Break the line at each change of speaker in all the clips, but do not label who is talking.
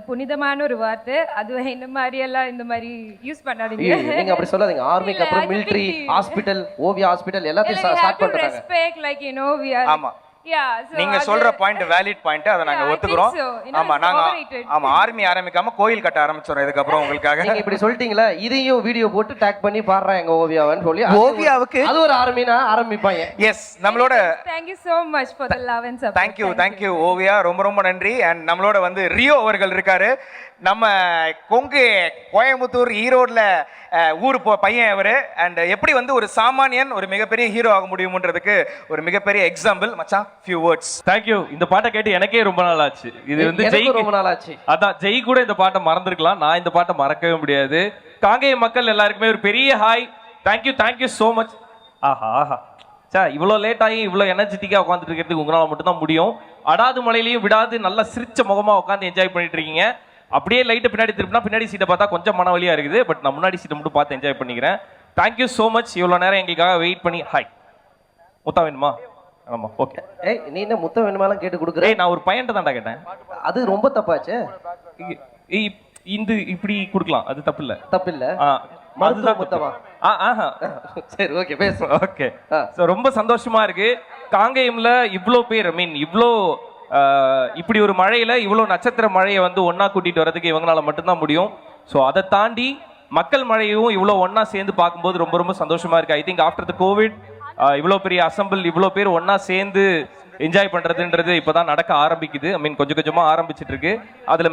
புனிதமான ஒரு வார்த்தை. அது இந்த மாதிரி எல்லாம் இந்த மாதிரி யூஸ் பண்ணாதீங்க.
நீங்க அப்படி சொல்லாதீங்க. ஆர்மிக்கு அப்புறம்
think-
ஹாஸ்பிட்டல் ஓவியா ஹாஸ்பிட்டல் எல்லாத்தையும் ஸ்டார்ட் பண்ணிட்டாங்க
respect like you know we are
ஆமா.
யா சோ
நீங்க சொல்ற பாயிண்ட் வேலிட் பாயிண்ட் அதை நாங்க ஒத்துக்கிறோம். ஆமா நாங்க. ஆமா ஆர்மி ஆரம்பிக்காம கோயில் கட்ட ஆரம்பிச்சோம் இதுக்கப்புறம் உங்களுக்காக.
நீங்க இப்படி சொல்லிட்டீங்களா இதையும் வீடியோ போட்டு டேக் பண்ணி பாடுறா எங்க ஓவியாவன்னு சொல்லி
ஓவியாவுக்கு?
அது ஒரு ஆர்மினா ஆரம்பிப்பாங்க.
எஸ் நம்மளோட
thank you so much for the love and support.
Thank you thank you Oviya ரொம்ப ரொம்ப நன்றி. அண்ட் நம்மளோட வந்து ரியோ அவர்கள் இருக்காரு. நம்ம கொங்கு கோயம்புத்தூர் ஈரோட்ல ஊர் போ பையன் அவரு அண்ட் எப்படி வந்து ஒரு சாமானியன் ஒரு மிகப்பெரிய ஹீரோ ஆக முடியும்ன்றதுக்கு ஒரு மிகப்பெரிய எக்ஸாம்பிள் மச்சான் ஃபியூ வேர்ட்ஸ்
தேங்க்யூ இந்த பாட்டை கேட்டு எனக்கே ரொம்ப நாள் ஆச்சு. இது வந்து ஜெய்
ரொம்ப நாள் ஆச்சு.
அதான் ஜெய் கூட இந்த பாட்டை மறந்துருக்கலாம். நான் இந்த பாட்டை மறக்கவே முடியாது. காங்கேய மக்கள் எல்லாருக்குமே ஒரு பெரிய hi thank you thank you so much ஆஹா ஆஹா. சா இவ்வளோ லேட் ஆகி இவ்வளோ எனர்ஜெட்டிக்காக உட்காந்துட்டு இருக்கிறதுக்கு உங்களால் மட்டும்தான் முடியும். அடாது மலையிலையும் விடாது நல்லா சிரிச்ச முகமா உட்காந்து என்ஜாய் பண்ணிட்டு இருக்கீங்க. அப்படியே லைட்டை பின்னாடி திருப்பினா பின்னாடி சீட்டை பார்த்தா கொஞ்சம் மன வலியா இருக்குது. பட் நான் முன்னாடி சீட்டை மட்டும் பார்த்து என்ஜாய் பண்ணிக்கிறேன். தேங்க்யூ so மச் இவ்வளோ நேரம் எங்களுக்காக வெயிட் பண்ணி ஹாய் முத்தா வேணுமா? ஆமாம் ஓகே
ஏய் நீ என்ன முத்தம் வேணுமாலாம் கேட்டு கொடுக்குற?
ஏய் நான் ஒரு பையன்ட்ட தான்டா கேட்டேன்.
அது ரொம்ப தப்பாச்சே.
இந்த இப்படி கொடுக்கலாம். அது தப்பு இல்ல
தப்பு இல்ல மருத்துவ. முத்தமா?
ஆ, ஆஹா.
சரி ஓகே பேசு
ஓகே. ஸோ ரொம்ப சந்தோஷமா இருக்கு. காங்கேயம்ல இவ்ளோ பேர் ஐ மீன் இவ்ளோ ஆ, இப்படி ஒரு மழையில் இவ்வளோ நட்சத்திர மழையை வந்து ஒன்றா கூட்டிகிட்டு வரதுக்கு இவங்களால மட்டும்தான் முடியும். ஸோ அதை தாண்டி மக்கள் மழையும் இவ்வளோ ஒன்றா சேர்ந்து பார்க்கும்போது ரொம்ப ரொம்ப சந்தோஷமாக இருக்குது I think after the covid இவ்வளோ பெரிய அசம்பிள் இவ்வளோ பேர் ஒன்றா சேர்ந்து என்ஜாய் பண்ணுறதுன்றது இப்போ தான் நடக்க ஆரம்பிக்குது. ஐ மீன் கொஞ்சம் கொஞ்சமாக ஆரம்பிச்சிட்டு இருக்கு.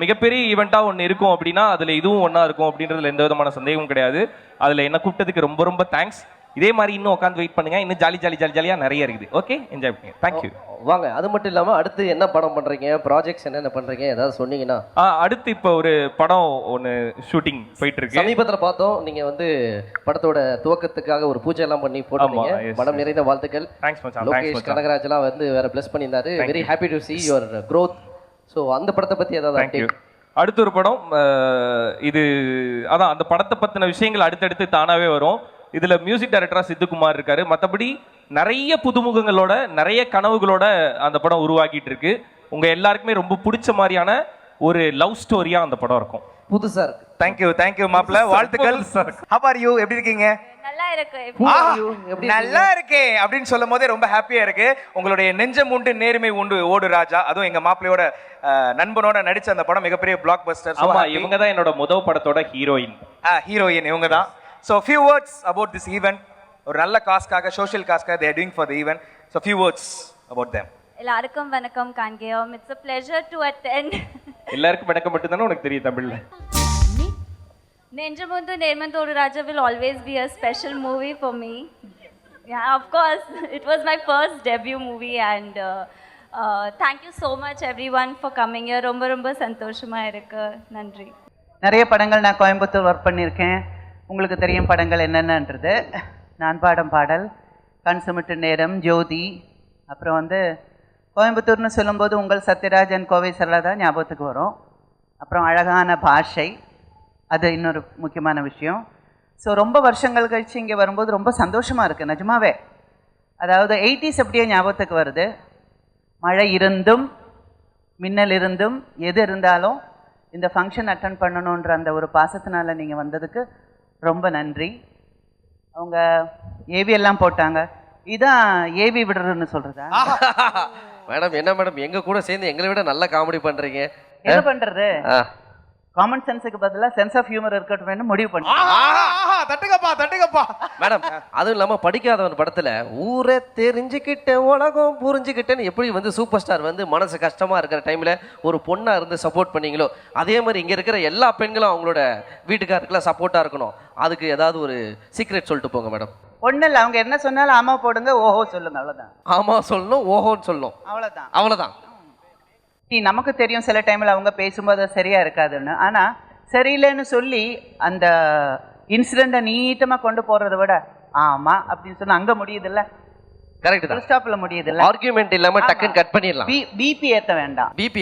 மிகப்பெரிய ஈவெண்ட்டாக ஒன்று இருக்கும் அப்படின்னா அதில் இதுவும் ஒன்றா இருக்கும் அப்படின்றதுல எந்த விதமான சந்தேகமும் கிடையாது. அதில் என்ன கூப்பிட்டதுக்கு ரொம்ப ரொம்ப தேங்க்ஸ் இதே மாதிரி இன்னும் உட்காந்து வெயிட் பண்ணுங்க. இன்னும் ஜாலி ஜாலி ஜாலி ஜாலியா நிறைய இருக்குது. ஓகே என்ஜாய் பண்ணுங்க. தேங்க்யூ
வாங்க. அது மட்டும் இல்லாம அடுத்து என்ன படம் பண்றீங்க? ப்ராஜெக்ட்ஸ் என்னென்ன பண்றீங்க? ஏதாவது சொன்னீங்கன்னா.
அடுத்து இப்போ ஒரு படம் ஒன்னு ஷூட்டிங் போயிட்டு இருக்கு
சமீபத்துல பார்த்தோம். நீங்க வந்து படத்தோட துவக்கத்துக்காக ஒரு பூஜை எல்லாம் பண்ணி போட்டீங்க மனம் நிறைந்த வாழ்த்துக்கள்.
தேங்க்ஸ்
லோகேஷ்
மச்சான்.
கனகராஜ் எல்லாம் வந்து வேற பிளஸ் பண்ணியிருந்தாரு. Very happy to see your growth. So அந்த படத்தை பத்தி ஏதாவது update?
அடுத்த ஒரு படம் இது அதான் அந்த படத்தை பத்தின விஷயங்கள் அடுத்தடுத்து தானாவே வரும். இதுல மியூசிக் டைரக்டரா சித்துக்குமார் இருக்காரு. மத்தபடி நிறைய புதுமுகங்களோட நிறைய கனவுகளோட அந்த படம் உருவாக்கிட்டு இருக்கு. உங்க எல்லாருக்குமே ரொம்ப பிடிச்ச மாதிரியான ஒரு லவ் ஸ்டோரியா அந்த படம் இருக்கும்.
புதுசா இருக்கு.
தேங்க்யூ தேங்க்யூ மாப்ள வாழ்த்துக்கள். ஹவ் ஆர் யூ எப்படி இருக்கீங்க?
நல்லா இருக்கு.
நல்லா இருக்கே அப்படின்னு சொல்லும் போதே ரொம்ப ஹாப்பியா இருக்கு. உங்களுடைய நெஞ்சம் உண்டு நேர்மை உண்டு ஓடு ராஜா. அதுவும் எங்க மாப்பிள்ளையோட அஹ், நண்பனோட நடிச்ச அந்த படம் மிகப்பெரிய பிளாக் பஸ்டர்
ஆமா இவங்க தான் என்னோட முதல் படத்தோட ஹீரோயின்
ஹீரோயின் இவங்க தான் so few words about this event ஒரு நல்ல காஸ்க்காக social காஸ்க்காக they're doing for the event so few words about them
எல்லாருக்கும் வணக்கம் Kangeyam it's a pleasure to attend
எல்லாருக்கும் விளக்க மட்டும்தானே உனக்கு தெரியும் தமிழ்ல?
நெஞ்சமுந்து நேர்மந்தோடு ராஜா will always be a special movie for me. Yeah of course it was my first debut movie and uh, uh, thank you so much everyone for coming here. ரொம்ப ரொம்ப சந்தோஷமா இருக்கு. நன்றி.
நிறைய படங்கள் நான் கோயம்புத்தூர் ஒர்க் பண்ணியிருக்கேன். உங்களுக்கு தெரியும் படங்கள் என்னென்னன்றது. நான் பாடம் பாடல் கண் சுமிட்டு நேரம் ஜோதி அப்புறம் வந்து கோயம்புத்தூர்னு சொல்லும்போது உங்கள் சத்யராஜன் கோவை சரளா தான் ஞாபகத்துக்கு வரும். அப்புறம் அழகான பாஷை அது இன்னொரு முக்கியமான விஷயம். ஸோ ரொம்ப வருஷங்கள் கழிச்சு இங்கே வரும்போது ரொம்ப சந்தோஷமாக இருக்குது நிஜமாவே. அதாவது எயிட்டிஸ் அப்படியே ஞாபகத்துக்கு வருது. மழை இருந்தும் மின்னல் இருந்தும் எது இருந்தாலும் இந்த ஃபங்க்ஷன் அட்டன் பண்ணணுன்ற அந்த ஒரு பாசத்தினால நீங்கள் வந்ததுக்கு ரொம்ப நன்றி. அவங்க ஏவி எல்லாம் போட்டாங்க. இதான் ஏவி விடுறதுன்னு சொல்றதா?
மேடம் என்ன மேடம் எங்க கூட சேர்ந்து எங்களை விட நல்ல காமெடி பண்றீங்க.
என்ன பண்றது. காமன் சென்ஸுக்கு பதிலா சென்ஸ் ஆஃப் ஹியூமர் இருக்கட்டும் முடிவு பண்ணி.
தட்டுங்கப்பா தட்டுங்கப்பா
மேடம் அதுவும் இல்லாம படிக்காதவன் படத்துல ஊரை தெரிஞ்சுக்கிட்ட உலகம் புரிஞ்சுக்கிட்டேன்னு எப்படி வந்து சூப்பர் ஸ்டார் வந்து மனசு கஷ்டமா இருக்கிற டைம்ல ஒரு பொண்ணா இருந்து சப்போர்ட் பண்ணீங்களோ அதே மாதிரி இங்க இருக்கிற எல்லா பெண்களும் அவங்களோட வீட்டுக்காருக்குலாம் சப்போர்ட்டா இருக்கணும். அதுக்கு ஏதாவது ஒரு சீக்ரெட் சொல்லிட்டு போங்க மேடம்.
ஒன்றும் இல்லை அவங்க என்ன சொன்னாலும் ஆமா போடுங்க ஓஹோ சொல்லுங்க அவ்வளோதான்
ஆமா சொல்லணும் ஓஹோன்னு சொல்லணும்.
அவ்வளோதான்
அவ்வளவுதான்.
நீ நமக்கு தெரியும் சில டைமில் அவங்க பேசும்போது அது சரியா இருக்காதுன்னு. ஆனா சரியில்லைன்னு சொல்லி அந்த இன்சிடெண்ட்டை நீட்டமாக கொண்டு போறதை விட ஆமா அப்படின்னு சொன்னா அங்க முடியுதுல்ல?
கரெக்ட் தான்.
ஸ்டாப்ல முடியுதுல்ல?
ஆர்கியூமெண்ட் இல்லாம டக்குன்னு கட் பண்ணிடலாம்.
பி பிபி ஏத்த வேண்டாம்.
பிபி